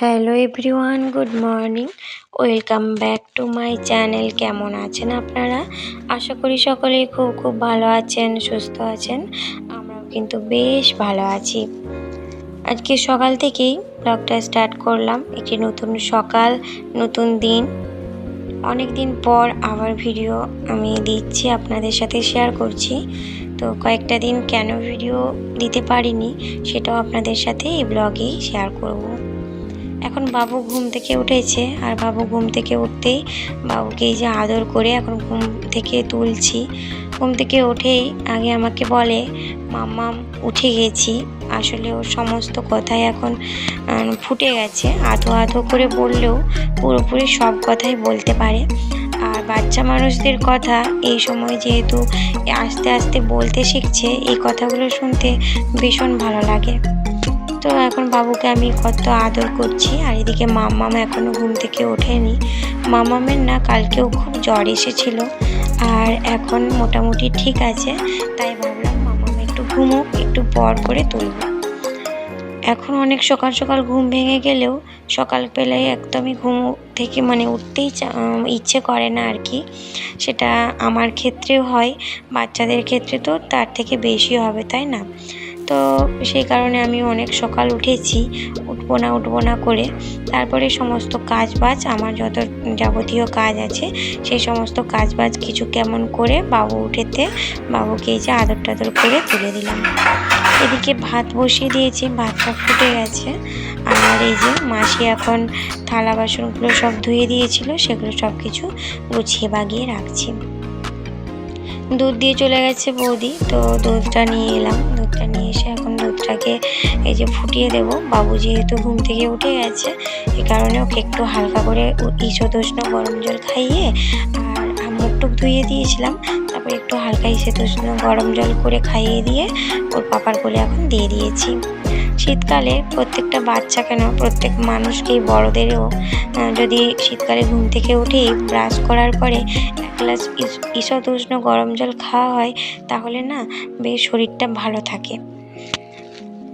Hello everyone good morning welcome back to my channel কেমন আছেন আপনারা? আশা করি সকলেই খুব খুব ভালো আছেন, সুস্থ আছেন। আমরাও কিন্তু বেশ ভালো আছি। আজকে সকাল থেকেই ব্লগটা স্টার্ট করলাম। একটি নতুন সকাল, নতুন দিন। অনেক দিন পর আবার ভিডিও আমি দিচ্ছি, আপনাদের সাথে শেয়ার করছি। তো কয়েকটা দিন কেন ভিডিও দিতে পারিনি, সেটাও আপনাদের সাথে এই ব্লগেই শেয়ার করব। এখন বাবু ঘুম থেকে উঠেছে, আর বাবু ঘুম থেকে উঠতেই বাবুকে এই যে আদর করে এখন ঘুম থেকে তুলছি। ঘুম থেকে উঠেই আগে আমাকে বলে মাম্মাম উঠে গেছি। আসলে ওর সমস্ত কথাই এখন ফুটে গেছে। আধো আধো করে বললেও পুরোপুরি সব কথাই বলতে পারে। আর বাচ্চা মানুষদের কথা এই সময় যেহেতু আস্তে আস্তে বলতে শিখছে, এই কথাগুলো শুনতে ভীষণ ভালো লাগে। তো এখন বাবুকে আমি কত আদর করছি, আর এদিকে মাম্মাম এখনও ঘুম থেকে ওঠেনি। মামামের না কালকেও খুব জ্বর এসেছিল, আর এখন মোটামুটি ঠিক আছে, তাই ভাবলাম মামাম একটু ঘুমুক, একটু পর করে তুলব। এখন অনেক সকাল সকাল ঘুম ভেঙে গেলেও সকাল পেলে একদমই ঘুম থেকে মানে উঠতেই ইচ্ছে করে না আর কি। সেটা আমার ক্ষেত্রেও হয়, বাচ্চাদের ক্ষেত্রে তো তার থেকে বেশি হবে, তাই না? তো সেই কারণে আমি অনেক সকাল উঠেছি, উঠবো না উঠবো না করে। তারপরে সমস্ত কাজ বাজ আমার যত যাবতীয় কাজ আছে, সেই সমস্ত কাজ বাজ কিছু কেমন করে বাবু উঠেতে, বাবুকে এই যে আদর টাদর করে তুলে দিলাম। এদিকে ভাত বসিয়ে দিয়েছি, ভাতটা ফুটে গেছে। আর এই যে মাসি এখন থালা বাসনগুলো সব ধুয়ে দিয়েছিল, সেগুলো সব কিছু গুছিয়ে বাগিয়ে রাখছি। দুধ দিয়ে চলে গেছে বৌদি, তো দুধটা নিয়ে এলাম, দুধটা দুধটাকে এই যে ফুটিয়ে দেবো। বাবু যেহেতু ঘুম থেকে উঠে গেছে এই কারণে ওকে একটু হালকা করে ইসোদোষ্ণ গরম জল খাইয়ে আর মুখ টুক ধুয়ে দিয়েছিলাম। তারপর একটু হালকা ইসোদোষ্ণ গরম জল করে খাইয়ে দিয়ে ওর পাপার কোলে এখন দিয়ে দিয়েছি। শীতকালে প্রত্যেকটা বাচ্চা কেন, প্রত্যেক মানুষকেই বড়দেরও যদি শীতকালে ঘুম থেকে উঠেই ব্রাশ করার পরে এক গ্লাস ঈষৎ উষ্ণ গরম জল খাওয়া হয়, তাহলে না বেশ শরীরটা ভালো থাকে।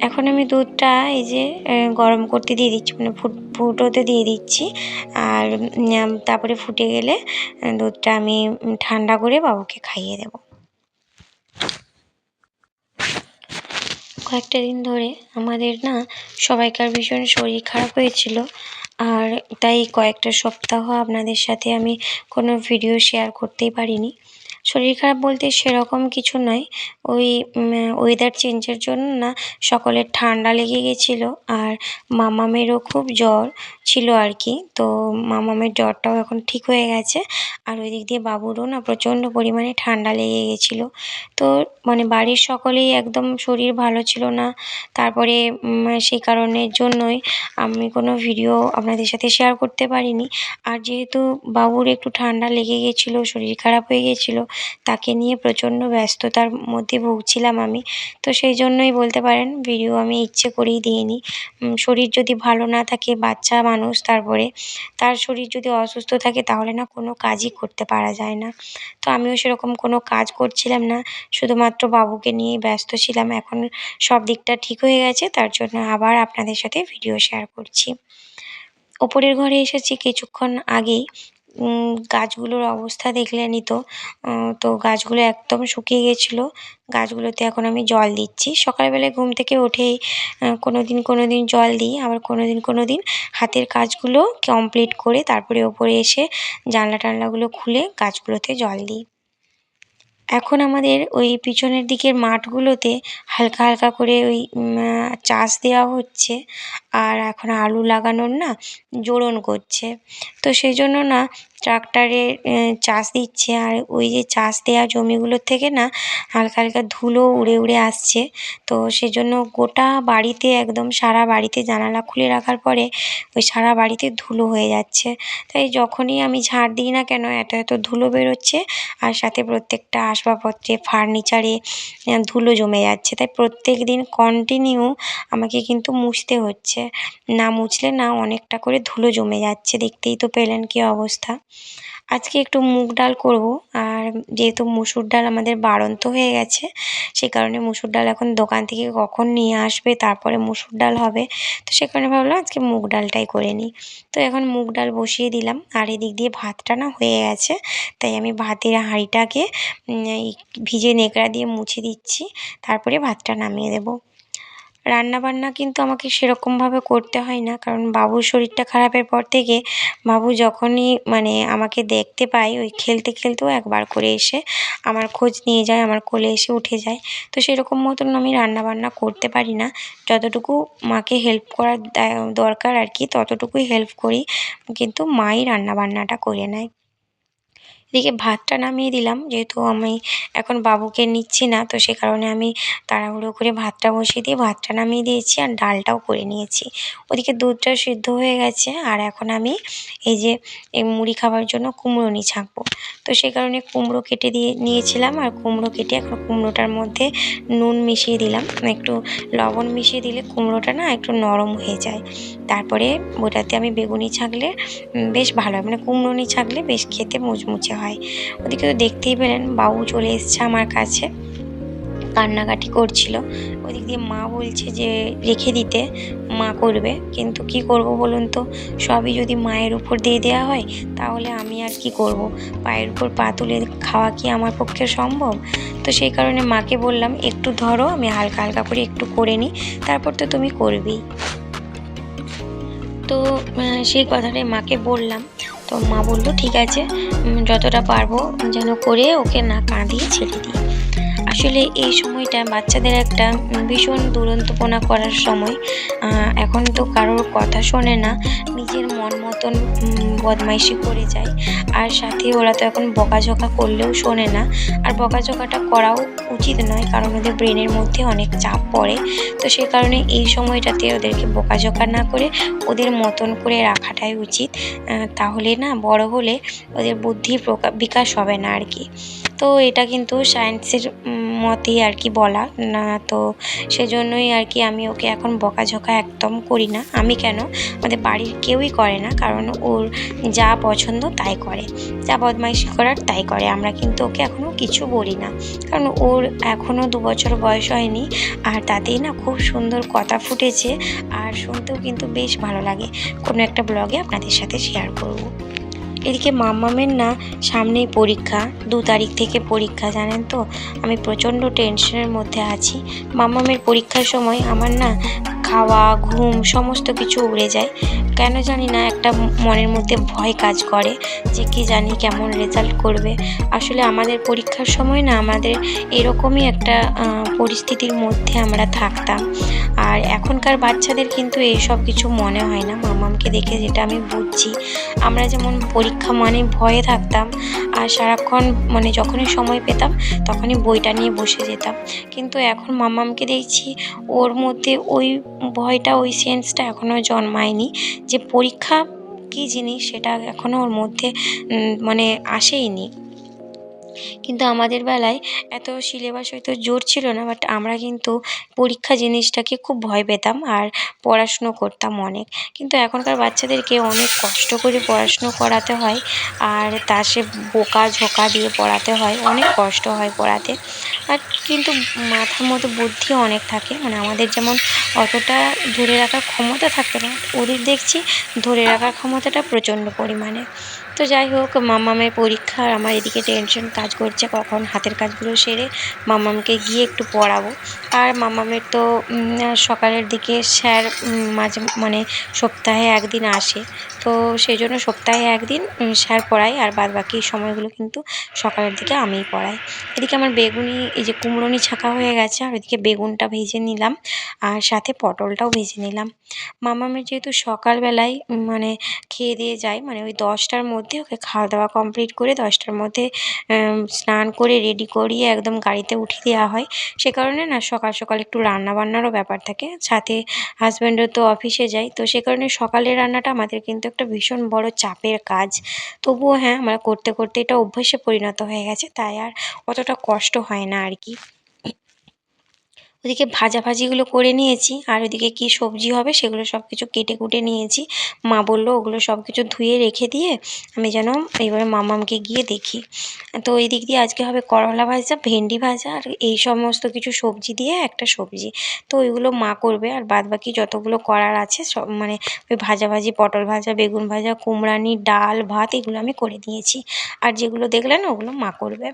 এখন আমি দুধটা এই যে গরম করতে দিয়ে দিচ্ছি মানে ফুট, ফুটোতে দিয়ে দিচ্ছি। আর তারপরে ফুটে গেলে দুধটা আমি ঠান্ডা করে বাবুকে খাইয়ে দেবো। কয়েকটা দিন ধরে আমাদের না সবাইকার ভীষণ শরীর খারাপ হয়েছিল। আর তাই কয়েকটা সপ্তাহ আপনাদের সাথে আমি কোনো ভিডিও শেয়ার করতেই পারিনি। শরীর খারাপ বলতে সেরকম কিছু নয়। ওই ওয়েদার চেঞ্জের জন্য না, সকলের ঠান্ডা লেগে গেছিল আর মামামেরও খুব জ্বর ছিল আর কি। তো মামামের জ্বরটাও এখন ঠিক হয়ে গেছে আর ওই দিক দিয়ে বাবুরও না প্রচণ্ড পরিমাণে ঠান্ডা লেগে গেছিল। তো মানে বাড়ির সকলেই একদম শরীর ভালো ছিল না। তারপরে সেই কারণের জন্যই আমি কোনো ভিডিও আপনাদের সাথে শেয়ার করতে পারিনি। আর যেহেতু বাবুর একটু ঠান্ডা লেগে গেছিল, শরীর খারাপ হয়ে গেছিল তাকে নিয়ে প্রচণ্ড ব্যস্ততার মধ্যে ভুগছিলাম আমি। তো সেই জন্যই বলতে পারেন ভিডিও আমি ইচ্ছে করেই দিইনি। শরীর যদি ভালো না থাকে, বাচ্চা মানুষ তারপরে তার শরীর যদি অসুস্থ থাকে, তাহলে না কোনো কাজই করতে পারা যায় না। তো আমিও সেরকম কোনো কাজ করছিলাম না, শুধুমাত্র বাবুকে নিয়েই ব্যস্ত ছিলাম। এখন সব দিকটা ঠিক হয়ে গেছে, তার জন্য আবার আপনাদের সাথে ভিডিও শেয়ার করছি। ওপরের ঘরে এসেছি কিছুক্ষণ আগেই। গাছগুলোর অবস্থা দেখলেনই তো। তো গাছগুলো একদম শুকিয়ে গেছিল। গাছগুলোতে এখন আমি জল দিচ্ছি। সকালবেলায় ঘুম থেকে উঠেই কোনো দিন কোনো দিন জল দিই, আবার কোনো দিন কোনো দিন হাতের কাজগুলো কমপ্লিট করে তারপরে ওপরে এসে জানলা টানলাগুলো খুলে গাছগুলোতে জল দিই। এখন আমাদের ওই পিছনের দিকের মাঠগুলোতে হালকা হালকা করে ওই চাষ দেওয়া হচ্ছে। আর এখন আলু লাগানোর না জোড়ন করছে। তো সেই জন্য না ট্রাক্টারে চাষ দিচ্ছে। আর ওই যে চাষ দেওয়া জমিগুলোর থেকে না হালকা হালকা ধুলো উড়ে উড়ে আসছে। তো সেজন্য গোটা বাড়িতে একদম সারা বাড়িতে জানালা খুলে রাখার পরে ওই সারা বাড়িতে ধুলো হয়ে যাচ্ছে। তাই যখনই আমি ঝাড় দিই না কেন, এত এত ধুলো বেরোচ্ছে আর সাথে প্রত্যেকটা আসবাবপত্রে, ফার্নিচারে ধুলো জমে যাচ্ছে। তাই প্রত্যেক দিন কন্টিনিউ আমাকে কিন্তু মুছতে হচ্ছে। না মুছলে না অনেকটা করে ধুলো জমে যাচ্ছে। দেখতেই তো পেলেন কী অবস্থা। আজকে একটু মুগ ডাল করব। আর যেহেতু মুসুর ডাল আমাদের বাড়ন্ত হয়ে গেছে, সে কারণে মুসুর ডাল এখন দোকান থেকে কখন নিয়ে আসবে, তারপরে মুসুর ডাল হবে। তো সে কারণে ভাবলাম আজকে মুগ ডালটাই করে নিই। তো এখন মুগ ডাল বসিয়ে দিলাম। আর এদিক দিয়ে ভাতটা না হয়ে গেছে, তাই আমি ভাতের হাঁড়িটাকে ভিজে নেকড়া দিয়ে মুছে দিচ্ছি। তারপরে ভাতটা নামিয়ে দেবো। রান্নাবান্না কিন্তু আমাকে সেরকমভাবে করতে হয় না। কারণ বাবুর শরীরটা খারাপের পর থেকে বাবু যখনই মানে আমাকে দেখতে পায়, ওই খেলতে খেলতেও একবার করে এসে আমার খোঁজ নিয়ে যায়, আমার কোলে এসে উঠে যায়। তো সেরকম মতন আমি রান্নাবান্না করতে পারি না। যতটুকু মাকে হেল্প করার দরকার আর কি, ততটুকুই হেল্প করি। কিন্তু মাই রান্নাবান্নাটা করে নেয়। এদিকে ভাতটা নামিয়ে দিলাম, যেহেতু আমি এখন বাবুকে নিচ্ছি না, তো সে কারণে আমি তাড়াহুড়ো করে ভাতটা বসিয়ে দিয়ে ভাতটা নামিয়ে দিয়েছি আর ডালটাও করে নিয়েছি। ওদিকে দুধটা সিদ্ধ হয়ে গেছে আর এখন আমি এই যে এই মুড়ি খাওয়ার জন্য কুমড়োনি ছাঁকবো। তো সেই কারণে কুমড়ো কেটে দিয়ে নিয়েছিলাম আর কুমড়ো কেটে এখন কুমড়োটার মধ্যে নুন মিশিয়ে দিলাম। একটু লবণ মিশিয়ে দিলে কুমড়োটা না একটু নরম হয়ে যায়। তারপরে ওটাতে আমি বেগুনি ছাঁকলে বেশ ভালো হয় মানে কুমড়োনি ছাঁকলে বেশ খেতে মুচমুচে হয়। ওদিকে তো দেখতেই পেলেন বাবু চলে এসছে আমার কাছে। কান্নাকাটি করছিল। ওদিক দিয়ে মা বলছে যে, রেখে দিতে, মা করবে। কিন্তু কি করব বলুন তো? সবই যদি মায়ের উপর দিয়ে দেওয়া হয়, তাহলে আমি আর কি করব? পায়ের উপর পা তুলে খাওয়া কি আমার পক্ষে সম্ভব? তো সেই কারণে মাকে বললাম, একটু ধরো, আমি হালকা হালকা করে একটু করে নিই, তারপর তো তুমি করবেই। তো সেই কথাটাই মাকে বললাম। তো মা বলল ঠিক আছে যতটা পারব যেন করে ওকে না কাঁদিয়ে ছেড়ে দিই। আসলে এই সময়টা বাচ্চাদের একটা ভীষণ দুরন্তপনা করার সময়। এখন তো কারোর কথা শোনে না, নিজের মন মতন বদমাইশি করে যায়। আর সাথে ওরা তো এখন বকাঝকা করলেও শোনে না। আর বকাঝকাটা করাও উচিত নয়, কারণ ওদের ব্রেনের মধ্যে অনেক চাপ পড়ে। তো সে কারণে এই সময়টাতে ওদেরকে বকাঝকা না করে ওদের মতন করে রাখাটাই উচিত। তাহলে না, বড় হলে ওদের বুদ্ধির বিকাশ হবে না আর কি। তো এটা কিন্তু সায়েন্সের মতেই আর কি বলা। না, তো সেজন্যই আর কি আমি ওকে এখন বকাঝকা একদম করি না। আমি কেন? আমাদের বাড়ির কেউই করে না, কারণ ওর যা পছন্দ তাই করে। যা বদমাইশি করার তাই করে। আমরা কিন্তু ওকে এখনও কিছু বলি না। কারণ ওর এখনও দু বছর বয়স হয়নি, আর তাতেই না খুব সুন্দর কথা ফুটেছে। আর শুনতেও কিন্তু বেশ ভালো লাগে। কোনো একটা ব্লগে আপনাদের সাথে শেয়ার করব। এদিকে মাম্মামের না সামনেই পরীক্ষা, দু তারিখ থেকে পরীক্ষা, জানেন তো? আমি প্রচণ্ড টেনশনের মধ্যে আছি। মাম্মামের পরীক্ষার সময় আমার না খাওয়া, ঘুম সমস্ত কিছু উড়ে যায়। কেন জানি না, একটা মনের মধ্যে ভয় কাজ করে যে কি জানি কেমন রেজাল্ট করবে। আসলে আমাদের পরীক্ষার সময় না আমাদের এরকমই একটা পরিস্থিতির মধ্যে আমরা থাকতাম। আর এখনকার বাচ্চাদের কিন্তু এইসব কিছু মনে হয় না। মামামকে দেখে যেটা আমি বুঝছি, আমরা যেমন পরীক্ষা মানে ভয়ে থাকতাম। আর সারাক্ষণ মানে যখনই সময় পেতাম, তখনই বইটা নিয়ে বসে যেতাম। কিন্তু এখন মামামকে দেখছি, ওর মধ্যে ওই ভয়টা, ওই সেন্সটা এখনও জন্মায়নি যে পরীক্ষা কী জিনিস সেটা এখনও ওর মধ্যে মানে আসেইনি। কিন্তু আমাদের বেলায় এত সিলেবাস হয়তো জোর ছিল না বাট আমরা কিন্তু পরীক্ষা জিনিসটাকে খুব ভয় পেতাম আর পড়াশুনো করতাম অনেক। কিন্তু এখনকার বাচ্চাদেরকে অনেক কষ্ট করে পড়াশুনো করাতে হয় আর তা সে বোকা ঝোঁকা দিয়ে পড়াতে হয়, অনেক কষ্ট হয় পড়াতে। আর কিন্তু মাথার মতো বুদ্ধি অনেক থাকে মানে আমাদের যেমন অতটা ধরে রাখার ক্ষমতা থাকে না, ওদের দেখছি ধরে রাখার ক্ষমতাটা প্রচণ্ড পরিমাণে। তো যাই হোক, মামামের পরীক্ষা আর আমার এদিকে টেনশন কাজ করছে কখন হাতের কাজগুলো সেরে মামামকে গিয়ে একটু পড়াবো। আর মামামের তো সকালের দিকে স্যার মাঝে মানে সপ্তাহে একদিন আসে। তো সেই জন্য সপ্তাহে একদিন স্যার পড়াই আর বাদ বাকি সময়গুলো কিন্তু সকালের দিকে আমিই পড়াই। এদিকে আমার বেগুনি, এই যে কুমড়োনি ছাঁকা হয়ে গেছে আর ওইদিকে বেগুনটা ভেজে নিলাম আর সাথে পটলটাও ভেজে নিলাম। মামামের যেহেতু সকালবেলায় মানে খেয়ে দিয়ে যায় মানে ওই দশটার মধ্যে ওকে খাওয়া দাওয়া কমপ্লিট করে দশটার মধ্যে স্নান করে রেডি করিয়ে একদম গাড়িতে উঠিয়ে দেওয়া হয়। সে কারণে না সকাল সকাল একটু রান্না বান্নারও ব্যাপার থাকে। সাথে হাজব্যান্ডও তো অফিসে যায়। তো সে কারণে সকালের রান্নাটা আমাদের কিন্তু একটা ভীষণ বড় চাপের কাজ। তবুও হ্যাঁ আমরা করতে করতে এটা অভ্যেসে পরিণত হয়ে গেছে। তাই আর অতটা কষ্ট হয় না আর কি। ওদিকে ভাজাভাজিগুলো করে নিয়েছি, আর ওদিকে কী সবজি হবে সেগুলো সব কিছু কেটে কুটে নিয়েছি। মা বলল, ওগুলো সব কিছু ধুয়ে রেখে দিয়ে আমি যেন এইবারে মামামকে গিয়ে দেখি। তো ওই দিক দিয়ে আজকে হবে করলা ভাজা, ভেন্ডি ভাজা, আর এই সমস্ত কিছু সবজি দিয়ে একটা সবজি। তো ওইগুলো মা করবে, আর বাদ বাকি যতগুলো করার আছে সব মানে ওই ভাজাভাজি, পটল ভাজা, বেগুন ভাজা, কুমড়ানি, ডাল, ভাত, এগুলো আমি করে দিয়েছি। আর যেগুলো দেখলেন ওগুলো মা করবে।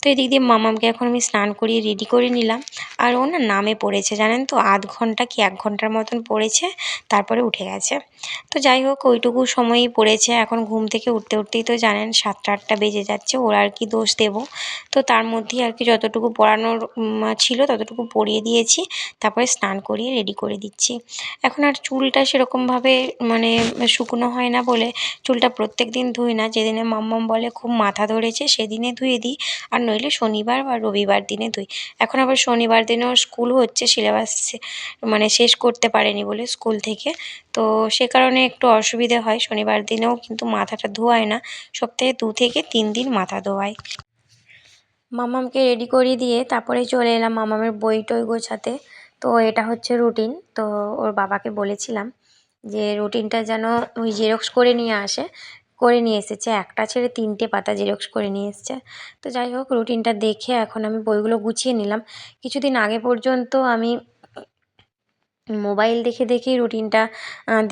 তো এদিক দিয়ে মামামকে এখন আমি স্নান করিয়ে রেডি করে নিলাম। আর ও না নামে পড়েছে, জানেন তো? আধ ঘণ্টা কি এক ঘণ্টার মতন পড়েছে, তারপরে উঠে গেছে। তো যাই হোক, ওইটুকু সময়ই পড়েছে। এখন ঘুম থেকে উঠতে উঠতেই তো জানেন সাতটা আটটা বেজে যাচ্ছে, ওর আর কি দোষ দেবো। তো তার মধ্যেই আর কি যতটুকু পড়ানোর ছিল ততটুকু পড়িয়ে দিয়েছি। তারপরে স্নান করিয়ে রেডি করে দিচ্ছি। এখন আর চুলটা সেরকমভাবে মানে শুকনো হয় না বলে চুলটা প্রত্যেক দিন ধুই না। যেদিনে মাম্মাম বলে খুব মাথা ধরেছে, সেদিনে ধুয়ে দিই। আর নইলে শনিবার বা রবিবার দিনে ধুই। এখন আবার শনিবার দিনেও স্কুল হচ্ছে, সিলেবাস মানে শেষ করতে পারেনি বলে স্কুল থেকে। তো সে কারণে একটু অসুবিধে হয় শনিবার দিনেও, কিন্তু মাথাটা ধোয়ায় না। সপ্তাহে দু থেকে তিন দিন মাথা ধোয়ায়। মামামকে রেডি করিয়ে দিয়ে তারপরে চলে এলাম মামামের বই টই গোছাতে। তো এটা হচ্ছে রুটিন। তো ওর বাবাকে বলেছিলাম যে রুটিনটা যেন ওই জেরক্স করে নিয়ে আসে। করে নিয়ে এসেছে। একটা ছেড়ে তিনটে পাতা জেরক্স করে নিয়ে এসছে। তো যাই হোক, রুটিনটা দেখে এখন আমি বইগুলো গুছিয়ে নিলাম। কিছুদিন আগে পর্যন্ত আমি মোবাইল দেখে দেখেই রুটিনটা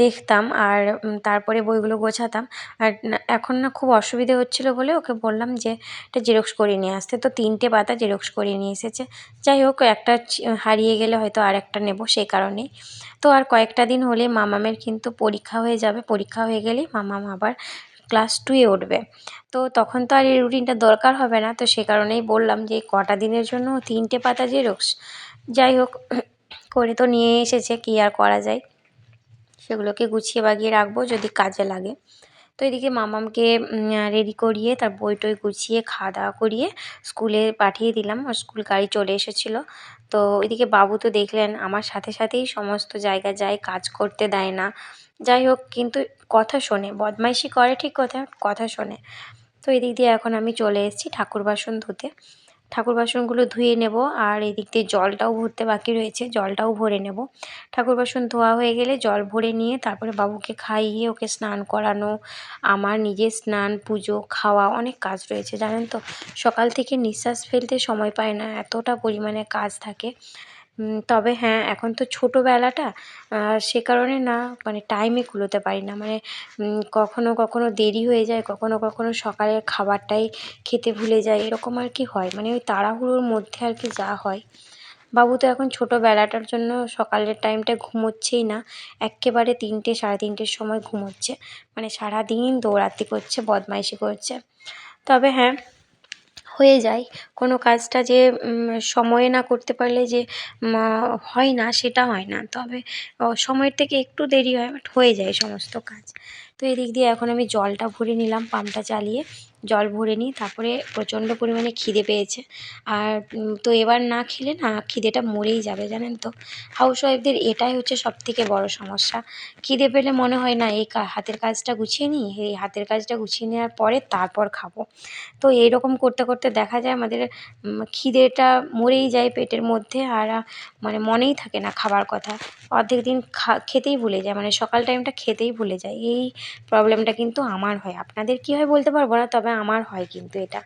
দেখতাম আর তারপরে বইগুলো গোছাতাম। আর এখন না খুব অসুবিধে হচ্ছিল বলে ওকে বললাম যে, এটা জেরক্স করে নিয়ে আসতে। তো তিনটে পাতা জেরক্স করে নিয়ে এসেছে। যাই হোক, একটা হারিয়ে গেলে হয়তো আর একটা নেব সেই কারণেই। তো আর কয়েকটা দিন হলে মামামের কিন্তু পরীক্ষা হয়ে যাবে। পরীক্ষা হয়ে গেলেই মামাম আবার ক্লাস টুয়ে উঠবে। তো তখন তো আর এই রুটিনটা দরকার হবে না। তো সে কারণেই বললাম যে, কটা দিনের জন্য তিনটে পাতা জেরক্স? যাই হোক, করে তো নিয়ে এসেছে, কী আর করা যায়? সেগুলোকে গুছিয়ে বাগিয়ে রাখব যদি কাজে লাগে। তো এদিকে মামামকে রেডি করিয়ে, তার বই টই গুছিয়ে খাওয়া দাওয়া করিয়ে স্কুলে পাঠিয়ে দিলাম। আর স্কুল গাড়ি চলে এসেছিল। তো এদিকে বাবু তো দেখলেন, আমার সাথে সাথেই সমস্ত জায়গা যায়, কাজ করতে দেয় না। যাই হোক, কিন্তু কথা শোনে। বদমাইশি করে ঠিক কথা কথা শোনে। তো এদিক দিয়ে এখন আমি চলে এসেছি ঠাকুর বাসন ধুতে। ঠাকুর বাসনগুলো ধুয়ে নেব আর এদিক দিয়ে জলটাও ভরতে বাকি রয়েছে, জলটাও ভরে নেব। ঠাকুর বাসন ধোয়া হয়ে গেলে জল ভরে নিয়ে তারপরে বাবুকে খাইয়ে ওকে স্নান করানো, আমার নিজের স্নান, পুজো, খাওয়া অনেক কাজ রয়েছে, জানেন তো? সকাল থেকে নিঃশ্বাস ফেলতে সময় পায় না, এতটা পরিমাণে কাজ থাকে। তবে হ্যাঁ এখন তো ছোটোবেলাটা সে কারণে না মানে টাইমে কুলোতে পারি না। মানে কখনও কখনও দেরি হয়ে যায় কখনও কখনও সকালের খাবারটাই খেতে ভুলে যাই, এরকম আর কি হয়। মানে ওই তাড়াহুড়োর মধ্যে আর কি যা হয়। বাবু তো এখন ছোটোবেলাটার জন্য সকালের টাইমটা ঘুমোচ্ছেই না। এক্কেবারে তিনটে, সাড়ে তিনটের সময় ঘুমোচ্ছে। মানে সারাদিন দৌড়াতি করছে, বদমাইশি করছে। তবে হ্যাঁ হয়ে যায়। কোনো কাজটা যে সময়ে না করতে পারলে যে হয় না, সেটা হয় না। তবে সময়ের থেকে একটু দেরি হয়, বাট হয়ে যায় সমস্ত কাজ। তো এদিক দিয়ে এখন আমি জলটা ভরে নিলাম, পাম্পটা চালিয়ে। জল ভরে নিই, তারপরে প্রচণ্ড পরিমাণে খিদে পেয়েছে। আর তো এবার না খেলে না, খিদেটা মরেই যাবে, জানেন তো? হাউসওয়াইফদের এটাই হচ্ছে সবথেকে বড় সমস্যা। খিদে পেলে মনে হয় না, এই হাতের কাজটা গুছিয়ে নিই? এই হাতের কাজটা গুছিয়ে নেওয়ার পরে তারপর খাব। তো এইরকম করতে করতে দেখা যায় আমাদের খিদেটা মরেই যায় পেটের মধ্যে আর মানে মনেই থাকে না খাবার কথা। অর্ধেক দিন খা, খেতেই ভুলে যায় মানে সকাল টাইমটা খেতেই ভুলে যায়। এই প্রবলেমটা কিন্তু আমার হয়। আপনাদের কী হয় বলতে পারব না, তবে আমার হয় কিন্তু এটা।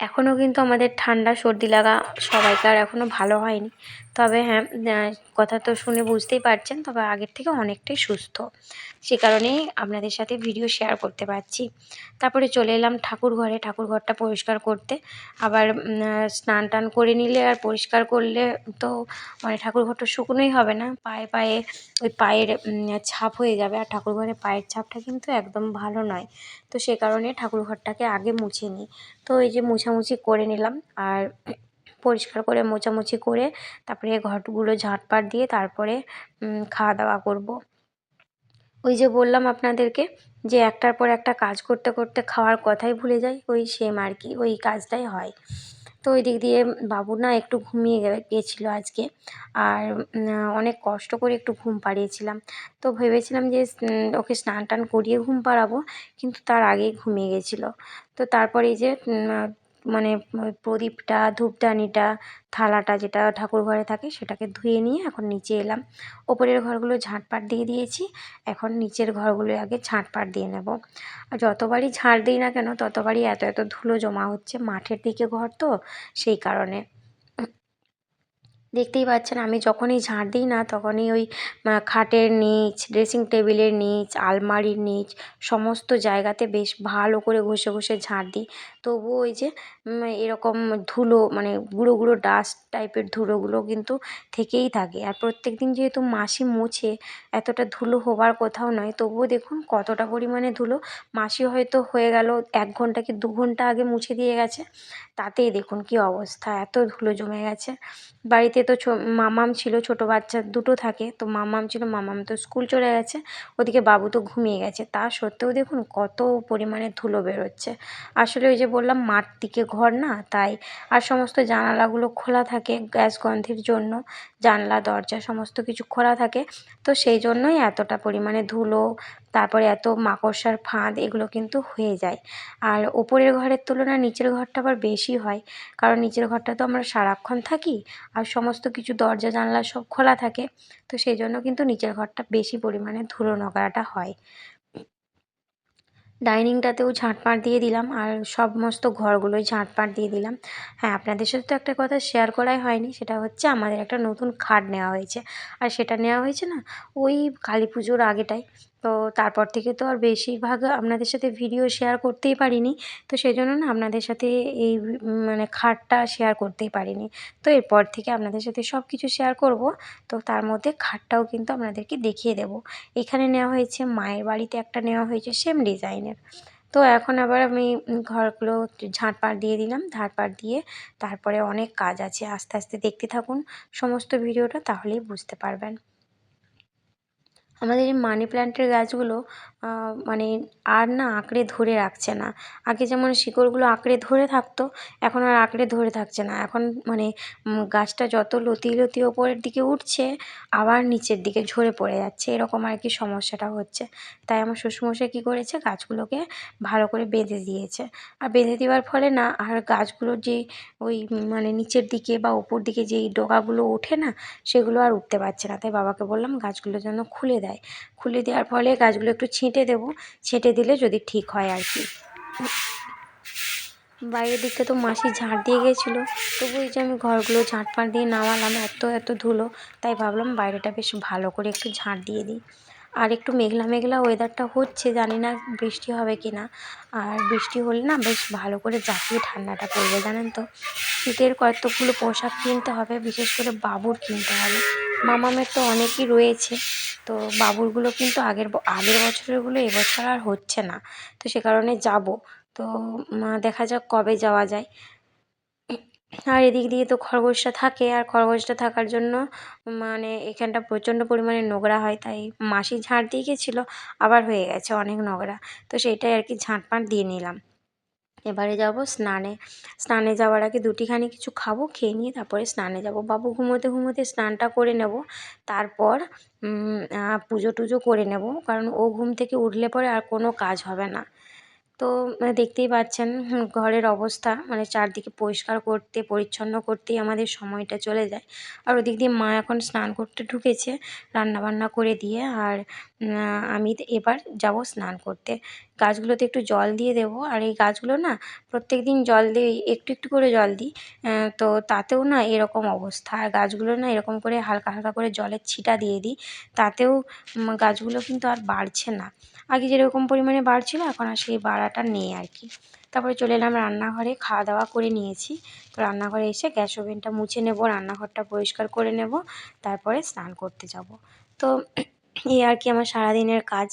এখনও কিন্তু আমাদের ঠান্ডা, সর্দি লাগা সবাইকার এখনও ভালো হয়নি। তবে হ্যাঁ কথা তো শুনে বুঝতেই পারছেন, তবে আগের থেকে অনেকটাই সুস্থ। সে কারণেই আপনাদের সাথে ভিডিও শেয়ার করতে পারছি। তারপরে চলে এলাম ঠাকুর ঘরে, ঠাকুর ঘরটা পরিষ্কার করতে। আবার স্নান টান করে নিলে আর পরিষ্কার করলে তো মানে ঠাকুর ঘরটা শুকনোই হবে না। পায়ে পায়ে, ওই পায়ের ছাপ হয়ে যাবে। আর ঠাকুর ঘরে পায়ের ছাপটা কিন্তু একদম ভালো নয়। তো সে কারণে ঠাকুর ঘরটাকে আগে মুছে নিই। তো এই যে মোছামুছি করে নিলাম। আর পরিষ্কার করে, মোছামুছি করে, তারপরে ঘরগুলো ঝাঁটপাট দিয়ে তারপরে খাওয়া দাওয়া করব। ওই যে বললাম আপনাদেরকে যে একটার পর একটা কাজ করতে করতে খাওয়ার কথাই ভুলে যাই, ওই সেম আর কি, ওই কাজটাই হয়। তো ওই দিক দিয়ে বাবু না একটু ঘুমিয়ে গেছিল আজকে, আর অনেক কষ্ট করে একটু ঘুম পাড়িয়েছিলাম। তো ভেবেছিলাম যে ওকে স্নান টান করিয়ে ঘুম পাড়াবো, কিন্তু তার আগেই ঘুমিয়ে গেছিল। তো তারপরে এই যে মানে প্রদীপটা, ধূপদানিটা, থালাটা যেটা ঠাকুর ঘরে থাকে সেটাকে ধুয়ে নিয়ে এখন নিচে এলাম। ওপরের ঘরগুলো ঝাঁটপাট দিয়ে দিয়েছি, এখন নিচের ঘরগুলো আগে ঝাঁটপাট দিয়ে নেব। আর যতবারই ঝাঁট দিই না কেন, ততবারই এত এত ধুলো জমা হচ্ছে মাঠের দিকে ঘর তো, সেই কারণে। দেখতেই পাচ্ছেন, আমি যখনই ঝাঁট দিই না, তখনই ওই খাটের নিচ ড্রেসিং টেবিলের নিচ, আলমারির নিচ, সমস্ত জায়গাতে বেশ ভালো করে ঘষে ঘষে ঝাঁট দিই। তবুও ওই যে এরকম ধুলো মানে গুঁড়ো গুঁড়ো ডাস্ট টাইপের ধুলোগুলো কিন্তু থেকেই থাকে। আর প্রত্যেক দিন যেহেতু মাসি মোছে, এতটা ধুলো হবার কোথাও নয়, তবুও দেখুন কতটা পরিমাণে ধুলো। মাসি হয়তো হয়ে গেল এক ঘণ্টা কি দু ঘণ্টা আগে মুছে দিয়ে গেছে। তাতেই দেখুন কী অবস্থা, এত ধুলো জমে গেছে। বাড়িতে তো মামাম ছিল, ছোটো বাচ্চা দুটো থাকে, তো মামাম ছিল, মামাম তো স্কুল চলে গেছে, ওদিকে বাবু তো ঘুমিয়ে গেছে। তা সত্ত্বেও দেখুন কত পরিমাণে ধুলো বেরোচ্ছে। আসলে ওই যে বললাম, মাঠ দিকে ঘর না, তাই আর সমস্ত জানালাগুলো খোলা থাকে গ্যাস গন্ধের জন্য, জানলা, দরজা, সমস্ত কিছু খোলা থাকে। তো সেই জন্যই এতটা পরিমাণে ধুলো তারপরে এত মাকড়সার ফাঁদ, এগুলো কিন্তু হয়ে যায়। আর ওপরের ঘরের তুলনায় নিচের ঘরটা আবার বেশি হয়, কারণ নিচের ঘরটা তো আমরা সারাক্ষণ থাকি আর সমস্ত কিছু দরজা, জানলা সব খোলা থাকে। তো সেই জন্য কিন্তু নিচের ঘরটা বেশি পরিমাণে ধুলো নোংরাটা হয়। ডাইনিংটাতেও ঝাঁটপাট দিয়ে দিলাম আর সমস্ত ঘরগুলোই ঝাঁটপাট দিয়ে দিলাম। হ্যাঁ আপনাদের সাথে তো একটা কথা শেয়ার করাই হয়নি, সেটা হচ্ছে আমাদের একটা নতুন খাট নেওয়া হয়েছে। আর সেটা নেওয়া হয়েছে না, ওই কালী পুজোর আগেটায় তো তারপর থেকে তো আর বেশিরভাগ আপনাদের সাথে ভিডিও শেয়ার করতেই পারিনি। তো সেই জন্য না আপনাদের সাথে এই মানে খাটটা শেয়ার করতেই পারিনি। তো এরপর থেকে আপনাদের সাথে সব কিছু শেয়ার করব। তো তার মধ্যে খাটটাও কিন্তু আপনাদেরকে দেখিয়ে দেব। এখানে নেওয়া হয়েছে, মায়ের বাড়িতে একটা নেওয়া হয়েছে সেম ডিজাইনের তো এখন আবার আমি ঘরগুলো ঝাঁটপাট দিয়ে দিলাম। ঝাঁটপাট দিয়ে তারপরে অনেক কাজ আছে। আস্তে আস্তে দেখতে থাকুন সমস্ত ভিডিওটা তাহলেই বুঝতে পারবেন। আমাদের এই মানি প্ল্যান্টের গাছগুলো মানে আর না আঁকড়ে ধরে রাখছে না। আগে যেমন শিকড়গুলো আঁকড়ে ধরে থাকতো, এখন আর আঁকড়ে ধরে থাকছে না। এখন মানে গাছটা যত লতিয়ে লতিয়ে ওপরের দিকে উঠছে, আবার নিচের দিকে ঝরে পড়ে যাচ্ছে। এরকম আর কি সমস্যাটা হচ্ছে। তাই আমার শ্বশুরমশাই কী করেছে, গাছগুলোকে ভালো করে বেঁধে দিয়েছে। আর বেঁধে দেওয়ার ফলে না, আর গাছগুলোর যে ওই মানে নিচের দিকে বা ওপর দিকে যেই ডগাগুলো ওঠে না, সেগুলো আর উঠতে পারছে না। তাই বাবাকে বললাম গাছগুলো যেন খুলে দেয়। খুলে দেওয়ার ফলে গাছগুলো একটু ছেঁটে দেবো। ছেঁটে দিলে যদি ঠিক হয় আর কি। বাইরের দিকটা তো মাসি ঝাঁট দিয়ে গেছিল। তবু এই যে আমি ঘরগুলো ঝাঁট ফাঁট দিয়ে নামালাম, এত এত ধুলো। তাই ভাবলাম বাইরেটা বেশ ভালো করে একটু ঝাঁট দিয়ে দিই। আর একটু মেঘলা মেঘলা ওয়েদারটা হচ্ছে, জানি না বৃষ্টি হবে কি না আর বৃষ্টি হলে না বেশ ভালো করে জাঁকিয়ে ঠান্ডাটা পড়বে, জানেন তো? শীতের কতগুলো পোশাক কিনতে হবে, বিশেষ করে বাবুর কিনতে হবে। মামামের তো অনেকই রয়েছে। তো বাবুরগুলো কিন্তু আগের আগের বছরেরগুলো এবছর আর হচ্ছে না। তো সে কারণে যাব। তো দেখা যাক কবে যাওয়া যায়। আর এদিক দিয়ে তো খরগোশটা থাকে। আর খরগোশটা থাকার জন্য মানে এখানটা প্রচণ্ড পরিমাণে নোংরা হয়। তাই মাসি ঝাঁট দিয়ে গেছিল, আবার হয়ে গেছে অনেক নোংরা। তো সেইটাই আর কি ঝাঁট ফাঁট দিয়ে নিলাম। এবারে যাব স্নানে। স্নানে যাওয়ার আগে দুটিখানি কিছু খাব, খেয়ে নিয়ে তারপরে স্নানে যাব। বাবু ঘুমোতে ঘুমোতে স্নানটা করে নেব, তারপর পুজো টুজো করে নেব, কারণ ও ঘুম থেকে উঠলে পরে আর কোনো কাজ হবে না। তো দেখতেই পাচ্ছেন ঘরের অবস্থা মানে চারদিকে পরিষ্কার করতে, পরিচ্ছন্ন করতেই আমাদের সময়টা চলে যায়। আর ওদিক দিয়ে মা এখন স্নান করতে ঢুকেছে, রান্নাবান্না করে দিয়ে, আর আমি এবার যাব স্নান করতে। গাছগুলোতে একটু জল দিয়ে দেবো। আর এই গাছগুলো না প্রত্যেক দিন জল দিই, একটু একটু করে জল দিই। তো তাতেও না এরকম অবস্থা। আর গাছগুলো না এরকম করে হালকা হালকা করে জলের ছিটা দিয়ে দিই। তাতেও গাছগুলো কিন্তু আর বাড়ছে না। আগে যেরকম পরিমাণে বাড়ছিলো, এখন আর সেই বাড়াটা নেই আর কি। তারপরে চলে এলাম রান্নাঘরে খাওয়া দাওয়া করে নিয়েছি। তো রান্নাঘরে এসে গ্যাস ওভেনটা মুছে নেব, রান্নাঘরটা পরিষ্কার করে নেব। তারপরে স্নান করতে যাব। তো এই আর কি আমার সারাদিনের কাজ।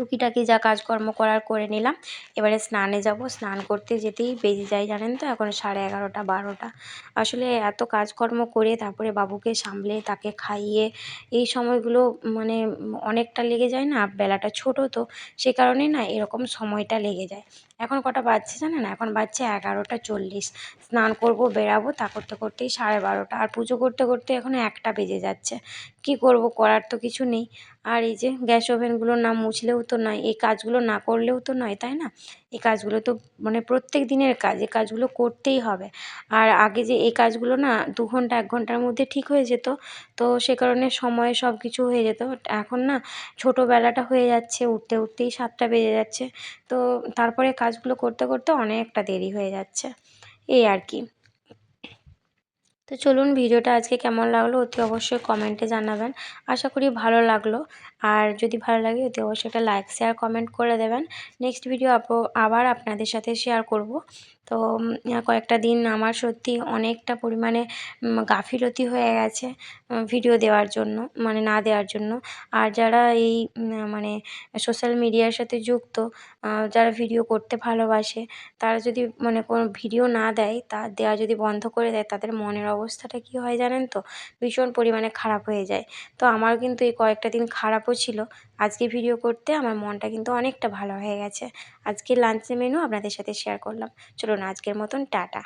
টুকিটাকি যা কাজকর্ম করার করে নিলাম। এবারে স্নানে যাব। স্নান করতে যেতেই বেজে যাই জানেন তো? এখন সাড়ে এগারোটা, বারোটা। আসলে এত কাজকর্ম করে তারপরে বাবুকে সামলে, তাকে খাইয়ে, এই সময়গুলো মানে অনেকটা লেগে যায় না? বেলাটা ছোট তো, সে কারণে না এরকম সময়টা লেগে যায়। এখন কটা বাজছে জানেন? এখন বাজছে এগারোটা চল্লিশ। স্নান করব বেরাবো তা করতে করতেই সাড়ে বারোটা। আর পুজো করতে করতে এখন একটা বেজে যাচ্ছে। কি করব, করার তো কিছু নেই। আর এই যে গ্যাস ওভেনগুলো না মুছলেও তো নয়, এই কাজগুলো না করলেও তো নয়, তাই না? এই কাজগুলো তো মানে প্রত্যেক দিনের কাজ, এই কাজগুলো করতেই হবে। আর আগে যে এই কাজগুলো না দু ঘণ্টা, এক ঘণ্টার মধ্যে ঠিক হয়ে যেত, তো সে কারণে সময়ে সব কিছু হয়ে যেত। এখন না ছোটোবেলাটা হয়ে যাচ্ছে, উঠতে উঠতেই সাতটা বেজে যাচ্ছে, তো তারপরে কাজগুলো করতে করতে অনেকটা দেরি হয়ে যাচ্ছে। এই আর কি। তো চলুন ভিডিওটা আজকে কেমন লাগল অতি অবশ্যই কমেন্টে জানাবেন। আশা করি ভালো লাগল। আর যদি ভালো লাগে অতি অবশ্যই একটা লাইক শেয়ার কমেন্ট করে দেবেন। নেক্সট ভিডিও আবার আপনাদের সাথে শেয়ার করব। তো কয়েকটা দিন আমার সত্যি অনেকটা পরিমাণে গাফিলতি হয়ে গেছে ভিডিও দেওয়ার জন্য মানে না দেওয়ার জন্য। আর যারা এই মানে সোশ্যাল মিডিয়ার সাথে যুক্ত যারা ভিডিও করতে ভালোবাসে, তারা যদি মানে কোনো ভিডিও না দেয়, তা দেওয়া যদি বন্ধ করে দেয়, তাদের মনের অবস্থাটা কী হয় জানেন তো? ভীষণ পরিমাণে খারাপ হয়ে যায়। তো আমার কিন্তু এই কয়েকটা দিন খারাপও ছিল। আজকে ভিডিও করতে আমার মনটা কিন্তু অনেকটা ভালো হয়ে গেছে। আজকে লাঞ্চের মেনু আপনাদের সাথে শেয়ার করলাম। চলুন আজকের মতন, টাটা।